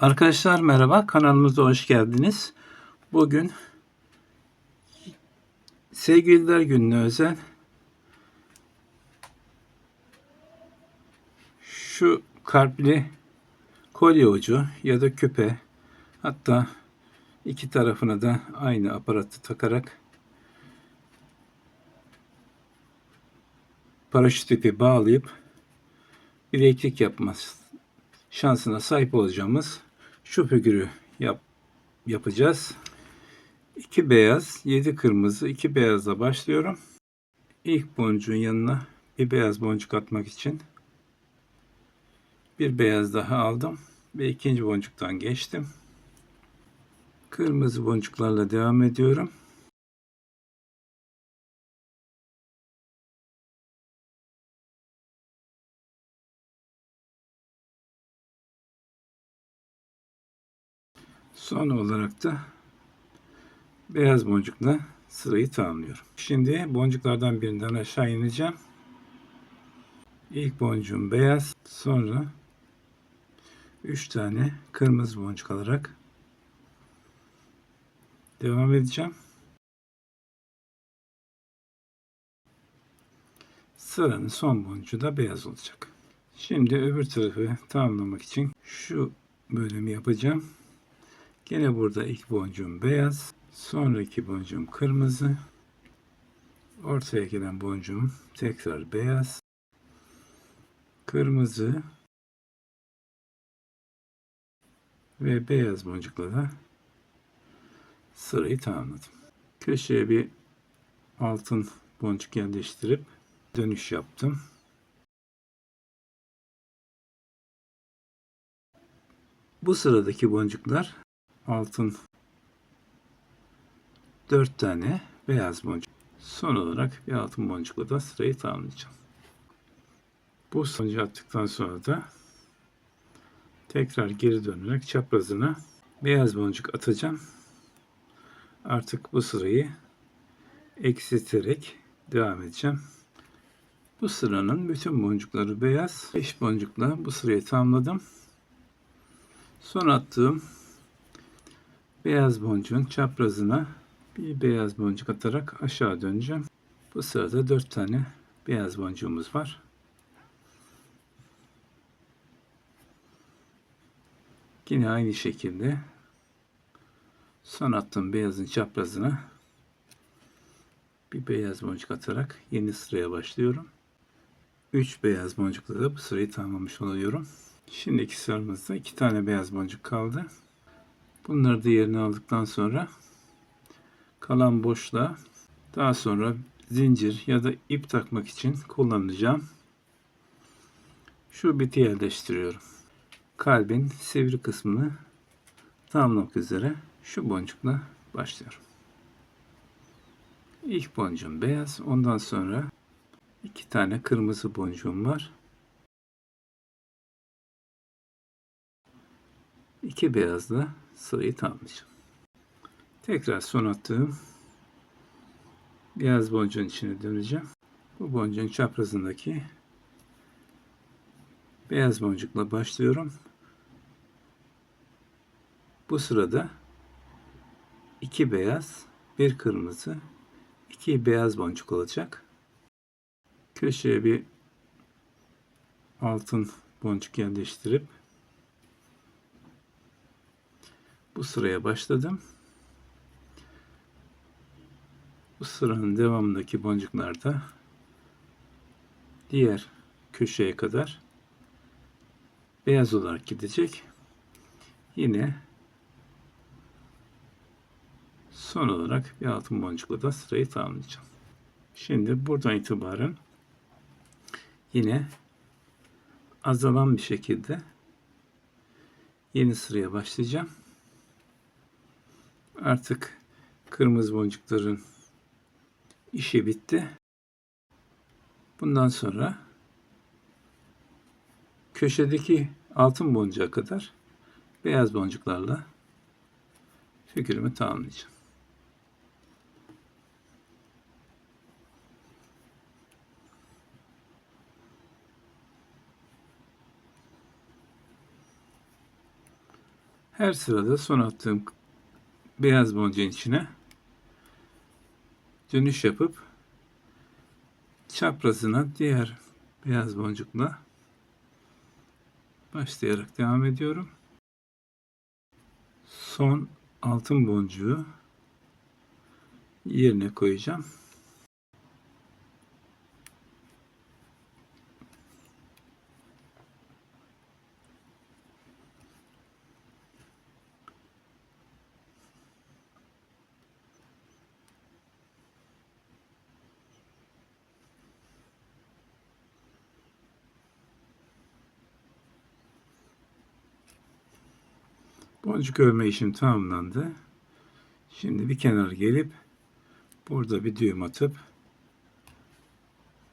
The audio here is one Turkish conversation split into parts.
Arkadaşlar merhaba, kanalımıza hoş geldiniz. Bugün Sevgililer Günü'ne özel şu kalpli kolye ucu ya da küpe hatta iki tarafına da aynı aparatı takarak paraşüt ipi bağlayıp bileklik yapması şansına sahip olacağımız şu figürü yap, yapacağız. 2 beyaz, 7 kırmızı, 2 beyazla başlıyorum. İlk boncuğun yanına bir beyaz boncuk atmak için bir beyaz daha aldım ve ikinci boncuktan geçtim. Kırmızı boncuklarla devam ediyorum. Son olarak da beyaz boncukla sırayı tamamlıyorum. Şimdi boncuklardan birinden aşağı ineceğim. İlk boncuğum beyaz, sonra 3 tane kırmızı boncuk alarak devam edeceğim. Sıranın son boncuğu da beyaz olacak. Şimdi öbür tarafı tamamlamak için şu bölümü yapacağım. Gene burada ilk boncuğum beyaz. Sonraki boncuğum kırmızı. Ortaya gelen boncuğum tekrar beyaz. Kırmızı. Ve beyaz boncukla da sırayı tamamladım. Köşeye bir altın boncuk yerleştirip dönüş yaptım. Bu sıradaki boncuklar altın 4 tane beyaz boncuk. Son olarak bir altın boncukla da sırayı tamamlayacağım. Bu sonucu attıktan sonra da tekrar geri dönerek çaprazına beyaz boncuk atacağım. Artık bu sırayı eksilterek devam edeceğim. Bu sıranın bütün boncukları beyaz. 5 boncukla bu sırayı tamamladım. Son attığım beyaz boncuğun çaprazına bir beyaz boncuk atarak aşağı döneceğim. Bu sırada 4 tane beyaz boncuğumuz var. Yine aynı şekilde son attığım beyazın çaprazına bir beyaz boncuk atarak yeni sıraya başlıyorum. 3 beyaz boncukla da bu sırayı tamamlamış oluyorum. Şimdiki sıramızda 2 tane beyaz boncuk kaldı. Bunları da yerine aldıktan sonra kalan boşluğa daha sonra zincir ya da ip takmak için kullanacağım. Şu biti yerleştiriyorum. Kalbin sivri kısmını tamamlamak üzere şu boncukla başlıyorum. İlk boncuğum beyaz. Ondan sonra iki tane kırmızı boncuğum var. İki beyazla sırayı tamamlayacağım. Tekrar son attığım beyaz boncuğun içine döneceğim. Bu boncuğun çaprazındaki beyaz boncukla başlıyorum. Bu sırada iki beyaz, bir kırmızı, iki beyaz boncuk olacak. Köşeye bir altın boncuk yerleştirip bu sıraya başladım. Bu sıranın devamındaki boncuklar da diğer köşeye kadar beyaz olarak gidecek. Yine son olarak bir altın boncukla da sırayı tamamlayacağım. Şimdi buradan itibaren yine azalan bir şekilde yeni sıraya başlayacağım. Artık kırmızı boncukların işi bitti. Bundan sonra köşedeki altın boncuğa kadar beyaz boncuklarla figürümü tamamlayacağım. Her sırada son attığım beyaz boncuğun içine dönüş yapıp çaprazına diğer beyaz boncukla başlayarak devam ediyorum. Son altın boncuğu yerine koyacağım. Boncuk örme işim tamamlandı. Şimdi bir kenar gelip burada bir düğüm atıp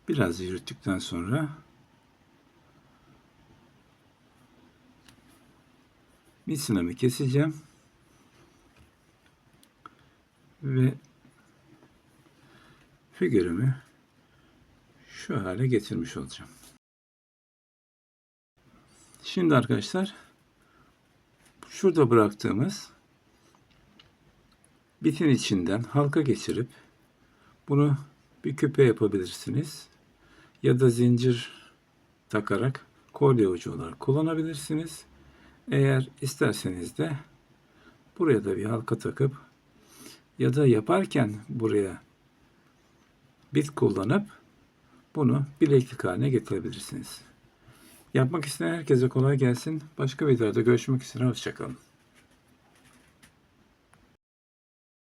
biraz yürüttükten sonra misinamı keseceğim ve figürümü şu hale getirmiş olacağım. Şimdi arkadaşlar şurada bıraktığımız bitin içinden halka geçirip bunu bir küpe yapabilirsiniz. Ya da zincir takarak kolye ucu olarak kullanabilirsiniz. Eğer isterseniz de buraya da bir halka takıp ya da yaparken buraya bit kullanıp bunu bileklik haline getirebilirsiniz. Yapmak isteyen herkese kolay gelsin. Başka videoda görüşmek üzere. Hoşçakalın.